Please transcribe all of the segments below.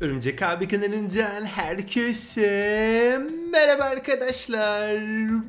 Örümcek abi kanalından herkese Merhaba arkadaşlar.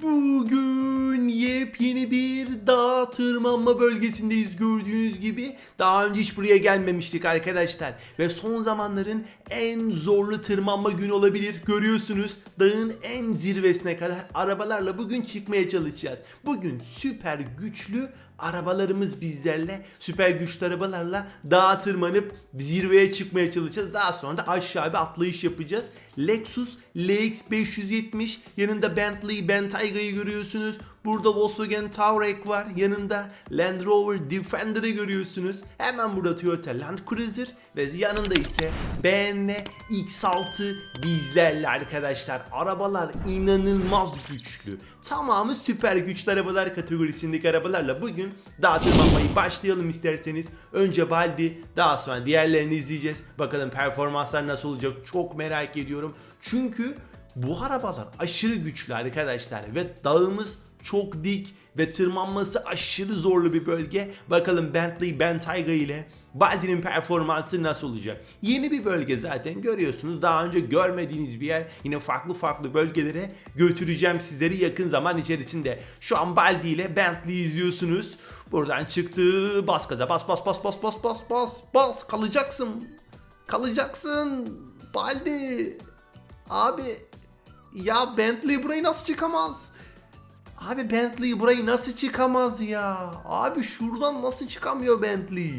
Bugün yepyeni bir dağ tırmanma bölgesindeyiz gördüğünüz gibi. Daha önce hiç buraya gelmemiştik arkadaşlar. Ve son zamanların en zorlu tırmanma günü olabilir. Görüyorsunuz dağın en zirvesine kadar arabalarla bugün çıkmaya çalışacağız. Bugün süper güçlü arabalarımız bizlerle süper güçlü arabalarla dağa tırmanıp zirveye çıkmaya çalışacağız. Daha sonra da aşağı bir atlayış yapacağız. Lexus LX500 170. Yanında Bentley Bentayga'yı görüyorsunuz. Burada Volkswagen Touareg var. Yanında Land Rover Defender'ı görüyorsunuz. Hemen burada Toyota Land Cruiser ve yanında ise BMW X6 bizlerle arkadaşlar. Arabalar inanılmaz güçlü. Tamamı süper güçlü arabalar kategorisindeki arabalarla bugün dağıtırmamayı başlayalım isterseniz. Önce Baldi daha sonra diğerlerini izleyeceğiz. Bakalım performanslar nasıl olacak çok merak ediyorum. Çünkü bu arabalar aşırı güçlü arkadaşlar ve dağımız çok dik ve tırmanması aşırı zorlu bir bölge. Bakalım Bentley Bentayga ile Baldi'nin performansı nasıl olacak? Yeni bir bölge zaten görüyorsunuz. Daha önce görmediğiniz bir yer. Yine farklı farklı bölgelere götüreceğim sizleri yakın zaman içerisinde. Şu an Baldi ile Bentley izliyorsunuz. Buradan çıktı. Bas gaza bas bas bas bas bas bas bas bas kalacaksın. Kalacaksın. Baldi. Abi ya Bentley burayı nasıl çıkamaz? Abi Bentley burayı nasıl çıkamaz ya? Abi şuradan nasıl çıkamıyor Bentley?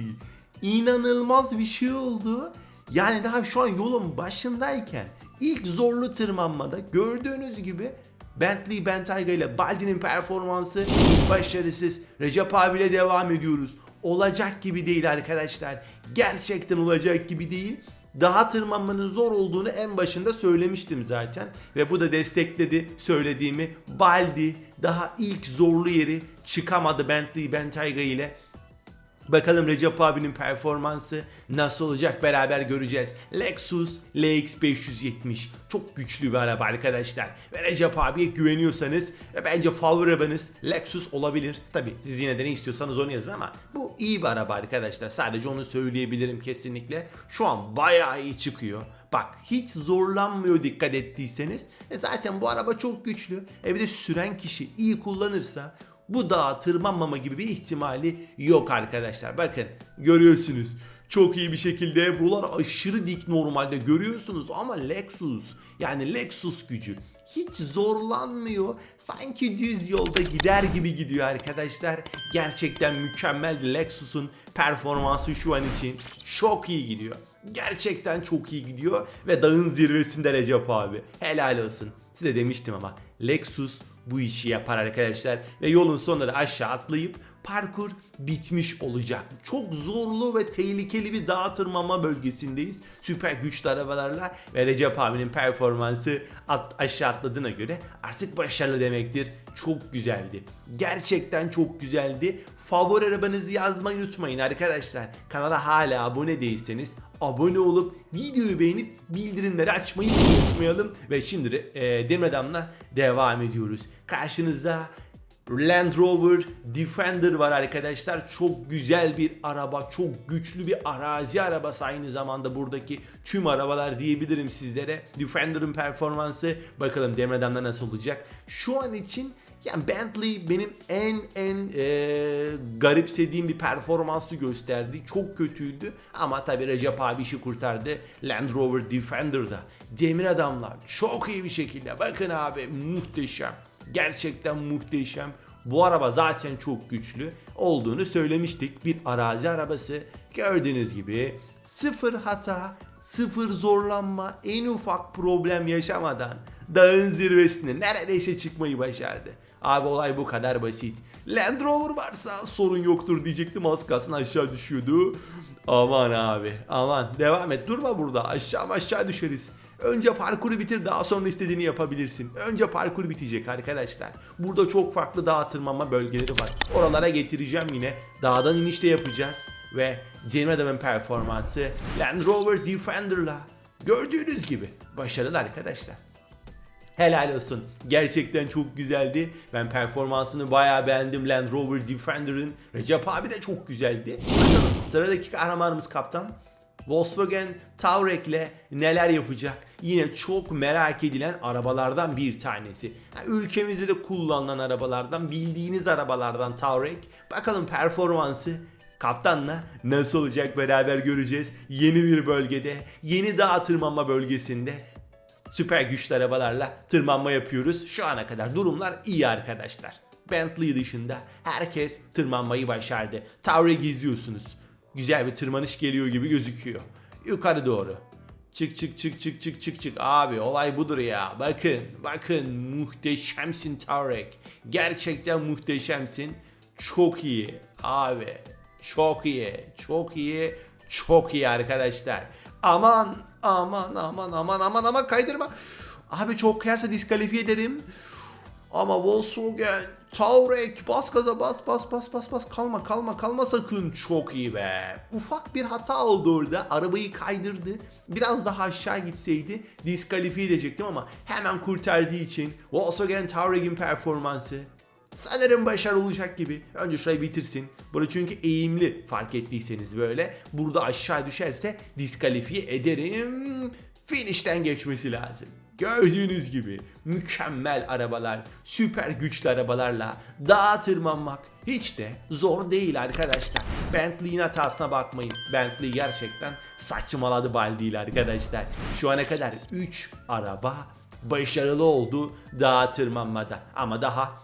İnanılmaz bir şey oldu. Yani daha şu an yolun başındayken ilk zorlu tırmanmada gördüğünüz gibi Bentley Bentayga ile Baldi'nin performansı başarısız. Recep abiyle devam ediyoruz. Olacak gibi değil arkadaşlar. Gerçekten olacak gibi değil. Daha tırmanmanın zor olduğunu en başında söylemiştim zaten. Ve bu da destekledi söylediğimi. Baldi daha ilk zorlu yeri çıkamadı Bentley Bentayga ile. Bakalım Recep abinin performansı nasıl olacak beraber göreceğiz. Lexus LX 570 çok güçlü bir araba arkadaşlar. Ve Recep abiye güveniyorsanız ve bence favori arabanız Lexus olabilir. Tabi siz yine de ne istiyorsanız onu yazın ama bu iyi bir araba arkadaşlar. Sadece onu söyleyebilirim kesinlikle. Şu an bayağı iyi çıkıyor. Bak hiç zorlanmıyor dikkat ettiyseniz. E zaten bu araba çok güçlü. E bir de süren kişi iyi kullanırsa bu dağa tırmanmama gibi bir ihtimali yok arkadaşlar. Bakın görüyorsunuz. Çok iyi bir şekilde buralar aşırı dik normalde görüyorsunuz ama Lexus yani Lexus gücü hiç zorlanmıyor. Sanki düz yolda gider gibi gidiyor arkadaşlar. Gerçekten mükemmel Lexus'un performansı şu an için çok iyi gidiyor. Gerçekten çok iyi gidiyor ve dağın zirvesinde Recep abi. Helal olsun. Size demiştim ama Lexus bu işi yapar arkadaşlar ve yolun sonları aşağı atlayıp parkur bitmiş olacak. Çok zorlu ve tehlikeli bir dağ tırmanma bölgesindeyiz. Süper güçlü arabalarla ve Recep abinin performansı at, aşağı atladığına göre artık başarılı demektir. Çok güzeldi. Gerçekten çok güzeldi. Favori arabanızı yazmayı unutmayın arkadaşlar. Kanala hala abone değilseniz abone olup videoyu beğenip bildirimleri açmayı unutmayalım. Ve şimdi e, Demir Adam'la devam ediyoruz. Karşınızda Land Rover Defender var arkadaşlar. Çok güzel bir araba, çok güçlü bir arazi arabası aynı zamanda buradaki tüm arabalar diyebilirim sizlere. Defender'ın performansı bakalım Demir Adam'da nasıl olacak. Şu an için yani Bentley benim en en e, garipsediğim bir performansı gösterdi. Çok kötüydü ama tabi Recep abi işi kurtardı. Land Rover Defender'da demir adamlar çok iyi bir şekilde. Bakın abi muhteşem. Gerçekten muhteşem. Bu araba zaten çok güçlü olduğunu söylemiştik. Bir arazi arabası gördüğünüz gibi sıfır hata, sıfır zorlanma, en ufak problem yaşamadan dağın zirvesine neredeyse çıkmayı başardı. Abi olay bu kadar basit. Land Rover varsa sorun yoktur diyecektim az kalsın aşağı düşüyordu. Aman abi aman devam et durma burada aşağı aşağı düşeriz. Önce parkuru bitir daha sonra istediğini yapabilirsin. Önce parkur bitecek arkadaşlar. Burada çok farklı dağ tırmanma bölgeleri var. Oralara getireceğim yine. Dağdan iniş de yapacağız. Ve Cemil Adam'ın performansı Land Rover Defender'la gördüğünüz gibi başarılı arkadaşlar. Helal olsun. Gerçekten çok güzeldi. Ben performansını bayağı beğendim Land Rover Defender'ın. Recep abi de çok güzeldi. Bakalım sıradaki kahramanımız kaptan. Volkswagen Touareg'le neler yapacak? Yine çok merak edilen arabalardan bir tanesi. Ha, ülkemizde de kullanılan arabalardan, bildiğiniz arabalardan Touareg. Bakalım performansı Kaptanla nasıl olacak beraber göreceğiz. Yeni bir bölgede, yeni dağ tırmanma bölgesinde süper güçlü arabalarla tırmanma yapıyoruz. Şu ana kadar durumlar iyi arkadaşlar. Bentley dışında herkes tırmanmayı başardı. Touareg'i izliyorsunuz. Güzel bir tırmanış geliyor gibi gözüküyor. Yukarı doğru. Çık çık çık çık çık çık çık. Abi olay budur ya. Bakın bakın muhteşemsin Touareg. Gerçekten muhteşemsin. Çok iyi abi. Çok iyi. Çok iyi. Çok iyi arkadaşlar. Aman aman aman aman aman aman kaydırma. Abi çok kayarsa diskalifiye ederim. Ama Volkswagen, Touareg bas gaza bas bas bas bas bas kalma kalma kalma sakın çok iyi be. Ufak bir hata oldu orada arabayı kaydırdı. Biraz daha aşağı gitseydi diskalifiye edecektim ama hemen kurtardığı için Volkswagen Touareg'in performansı sanırım başarılı olacak gibi. Önce şurayı bitirsin. Burası çünkü eğimli fark ettiyseniz böyle. Burada aşağı düşerse diskalifiye ederim. Finish'ten geçmesi lazım. Gördüğünüz gibi mükemmel arabalar, süper güçlü arabalarla dağa tırmanmak hiç de zor değil arkadaşlar. Bentley'in hatasına bakmayın. Bentley gerçekten saçmaladı baldiyle arkadaşlar. Şu ana kadar 3 araba başarılı oldu dağa tırmanmada. Ama daha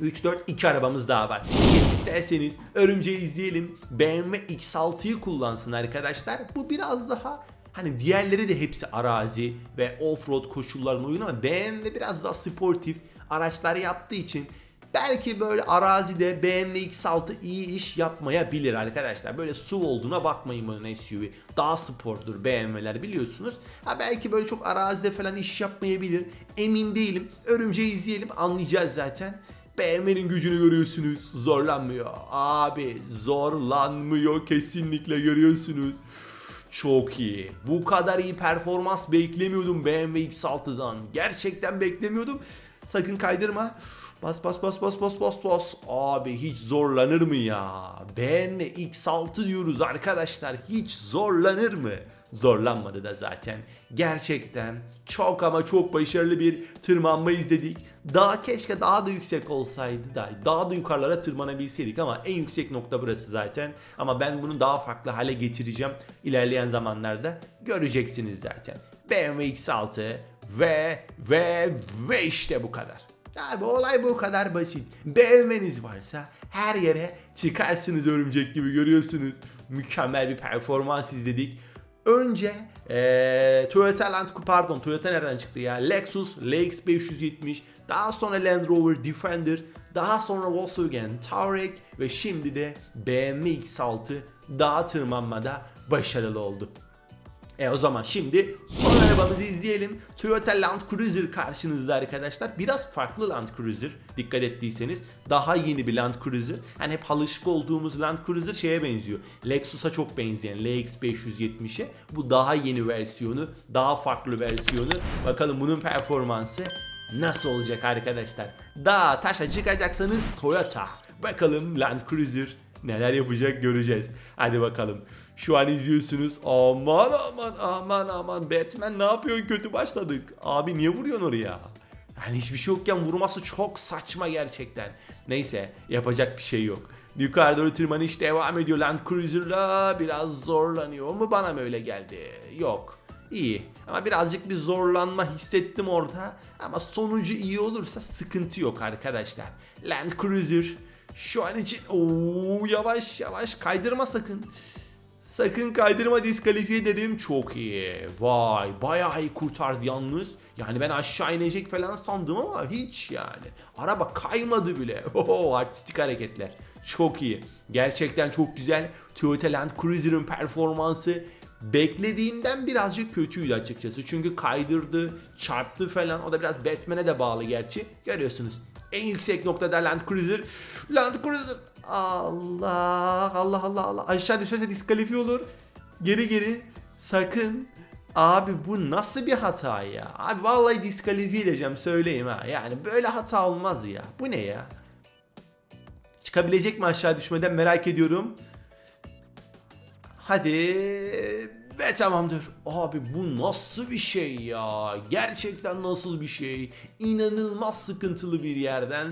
3 4 2 arabamız daha var. Şimdi isterseniz örümceği izleyelim. BMW X6'yı kullansın arkadaşlar. Bu biraz daha hani diğerleri de hepsi arazi ve off-road koşullarına uygun ama BMW biraz daha sportif araçlar yaptığı için belki böyle arazide BMW X6 iyi iş yapmayabilir arkadaşlar. Böyle SUV olduğuna bakmayın bunun SUV. Daha spordur BMW'ler biliyorsunuz. Ha belki böyle çok arazide falan iş yapmayabilir. Emin değilim. Örümceği izleyelim anlayacağız zaten. BMW'nin gücünü görüyorsunuz. Zorlanmıyor. Abi zorlanmıyor kesinlikle görüyorsunuz. Çok iyi. Bu kadar iyi performans beklemiyordum BMW X6'dan. Gerçekten beklemiyordum. Sakın kaydırma. Bas bas bas bas bas bas bas. Abi hiç zorlanır mı ya? BMW X6 diyoruz arkadaşlar. Hiç zorlanır mı? Zorlanmadı da zaten. Gerçekten çok ama çok başarılı bir tırmanma izledik. Daha keşke daha da yüksek olsaydı da daha da yukarılara tırmanabilseydik ama en yüksek nokta burası zaten. Ama ben bunu daha farklı hale getireceğim ilerleyen zamanlarda. Göreceksiniz zaten. BMW X6 ve ve ve işte bu kadar. Abi olay bu kadar basit. BMW'niz varsa her yere çıkarsınız örümcek gibi görüyorsunuz. Mükemmel bir performans izledik. Önce ee, Toyota Land pardon Toyota nereden çıktı ya? Lexus LX 570, daha sonra Land Rover Defender, daha sonra Volkswagen Touareg ve şimdi de BMW X6 dağ tırmanmada başarılı oldu. E o zaman şimdi son arabamızı izleyelim. Toyota Land Cruiser karşınızda arkadaşlar. Biraz farklı Land Cruiser dikkat ettiyseniz. Daha yeni bir Land Cruiser. Hani hep alışık olduğumuz Land Cruiser şeye benziyor. Lexus'a çok benzeyen LX570'e. Bu daha yeni versiyonu. Daha farklı versiyonu. Bakalım bunun performansı nasıl olacak arkadaşlar. Dağa taşa çıkacaksanız Toyota. Bakalım Land Cruiser neler yapacak göreceğiz. Hadi bakalım. Şu an izliyorsunuz. Aman aman aman aman Batman ne yapıyorsun kötü başladık. Abi niye vuruyorsun oraya? Yani hiçbir şey yokken vurması çok saçma gerçekten. Neyse yapacak bir şey yok. Yukarı doğru tırmanış devam ediyor Land Cruiser'la biraz zorlanıyor mu bana mı öyle geldi? Yok. İyi. Ama birazcık bir zorlanma hissettim orada. Ama sonucu iyi olursa sıkıntı yok arkadaşlar. Land Cruiser şu an için ooo yavaş yavaş kaydırma sakın. Sakın kaydırma diskalifiye ederim. Çok iyi. Vay bayağı iyi kurtardı yalnız. Yani ben aşağı inecek falan sandım ama hiç yani. Araba kaymadı bile. Oho artistik hareketler. Çok iyi. Gerçekten çok güzel. Toyota Land Cruiser'ın performansı beklediğimden birazcık kötüydü açıkçası. Çünkü kaydırdı, çarptı falan. O da biraz Batman'e de bağlı gerçi. Görüyorsunuz. En yüksek noktada Land Cruiser. Land Cruiser. Allah Allah Allah Allah. Aşağı düşerse diskalifiye olur. Geri geri. Sakın. Abi bu nasıl bir hata ya? Abi vallahi diskalifiye edeceğim söyleyeyim ha. Yani böyle hata olmaz ya. Bu ne ya? Çıkabilecek mi aşağı düşmeden merak ediyorum. Hadi ve tamamdır. Abi bu nasıl bir şey ya? Gerçekten nasıl bir şey? İnanılmaz sıkıntılı bir yerden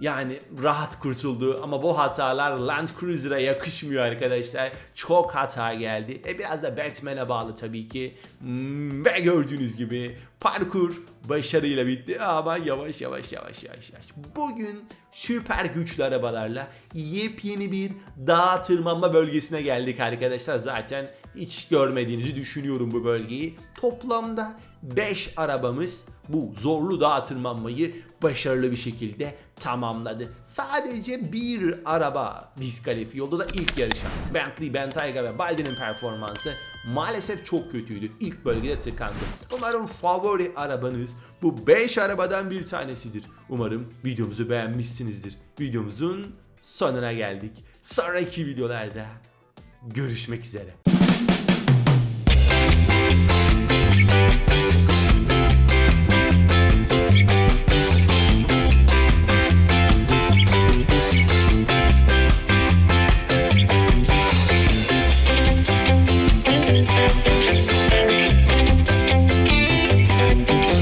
yani rahat kurtuldu ama bu hatalar Land Cruiser'a yakışmıyor arkadaşlar. Çok hata geldi. E biraz da Batman'e bağlı tabii ki. Hmm, Ve gördüğünüz gibi parkur başarıyla bitti ama yavaş yavaş yavaş yavaş yavaş. Bugün süper güçlü arabalarla yepyeni bir dağ tırmanma bölgesine geldik arkadaşlar. Zaten hiç görmediğinizi düşünüyorum bu bölgeyi. Toplamda 5 arabamız bu zorlu dağ tırmanmayı başarılı bir şekilde tamamladı. Sadece bir araba diskalifiye oldu da ilk yarışan. Bentley, Bentayga ve Baldi'nin performansı maalesef çok kötüydü. İlk bölgede tıkandı. Umarım favori arabanız bu 5 arabadan bir tanesidir. Umarım videomuzu beğenmişsinizdir. Videomuzun sonuna geldik. Sonraki videolarda görüşmek üzere. Thank you.